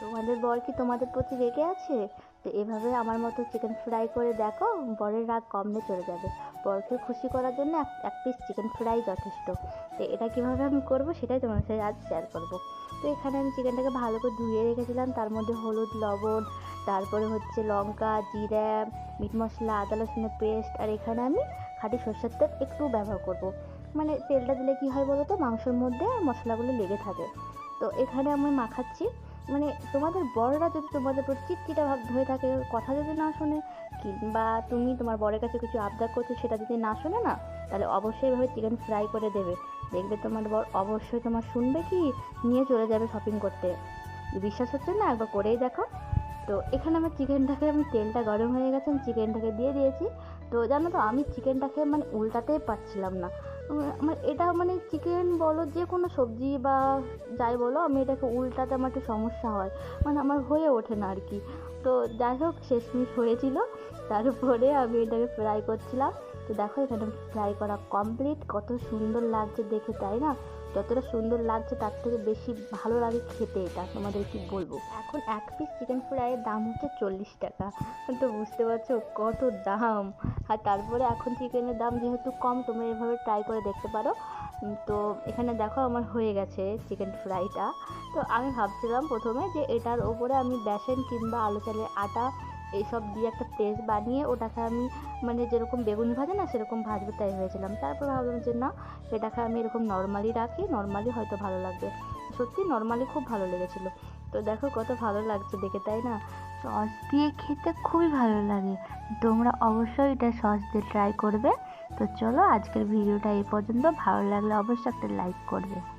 তোমাদের বর কি তোমাদের প্রতি রেগে আছে? তো এভাবে আমার মতো চিকেন ফ্রাই করে দেখো, বরের রাগ কমলে চলে যাবে। বরকে খুশি করার জন্য এক এক পিস চিকেন ফ্রাই যথেষ্ট। তো এটা কীভাবে আমি করব সেটাই তোমার সাথে আজ শেয়ার করব। তো এখানে আমি চিকেনটাকে ভালো করে ধুয়ে রেখেছিলাম, তার মধ্যে হলুদ, লবণ, তারপরে হচ্ছে লঙ্কা, জিরা মিট মশলা, আদা, রসুনের পেস্ট আর এখানে আমি খাঁটি সর্ষের তেল একটু ব্যবহার করব। মানে তেলটা দিলে কী হয় বলো তো মাংসের মধ্যে মশলাগুলো লেগে থাকে। তো এখানে আমি মাখাচ্ছি। মানে তোমাদের বড়রা যদি তোমাদের প্রতি চিটচিটা ভাব হয়ে থাকে, কথা যদি না শোনে, কিংবা তুমি তোমার বরের কাছে কিছু আবদার করছ সেটা যদি না শোনে না, তাহলে অবশ্যই এভাবে চিকেন ফ্রাই করে দেবে। দেখবে তোমার বর অবশ্যই তোমার শুনবে কি, নিয়ে চলে যাবে শপিং করতে। বিশ্বাস হচ্ছে না? একবার করেই দেখো। তো এখানে আমার চিকেনটাকে আমি তেলটা গরম হয়ে গেছে, আমি চিকেনটাকে দিয়ে দিয়েছি। তো জানো তো, আমি চিকেনটাকে মানে উল্টাতেই পারছিলাম না। আমার এটা মানে চিকেন বলো যে কোনো সবজি বা যাই বলো, আমি এটাকে উল্টাতে আমার একটু সমস্যা হয়। মানে আমার হয়ে ওঠে না আর কি। তো যাই হোক, শেষমেশ হয়েছিল। তারপরে আমি এটাকে ফ্রাই করছিলাম। তো দেখো, এখানে ফ্রাই করা কমপ্লিট কত সুন্দর লাগছে দেখে, তাই না? যতটা সুন্দর লাগছে, তার থেকে বেশি ভালো লাগে খেতে এটা। তোমাদের কি বলব? এখন এক পিস চিকেন ফ্রাইয়ের দাম হচ্ছে চল্লিশ টাকা। তো বুঝতে পারছ কত দাম। আর তারপরে এখন চিকেনের দাম যেহেতু কম, তোমরা এভাবে ট্রাই করে দেখতে পারো। তো এখানে দেখো আমার হয়ে গেছে চিকেন ফ্রাইটা তো আমি ভাবছিলাম প্রথমে যে এটার ওপরে আমি বেসন কিংবা আলু চালের আটা এইসব দিয়ে একটা পেস্ট বানিয়ে ওটাকে আমি মানে যেরকম বেগুনি ভাজে না সেরকম ভাজবে তাই হয়েছিলাম তারপর ভাবলাম যে না, এটাকে আমি এরকম নর্মালি রাখি, নর্মালি হয়তো ভালো লাগবে। সত্যি নর্মালি খুব ভালো লেগেছিলো। তো দেখো কত ভালো লাগছে দেখে, তাই না? সস দিয়ে খেতে খুবই ভালো লাগে। তোমরা অবশ্যই এটা সস দিয়ে ট্রাই করবে। তো চলো আজকের ভিডিওটা এই পর্যন্ত। ভালো লাগলে অবশ্যই একটা লাইক করবে।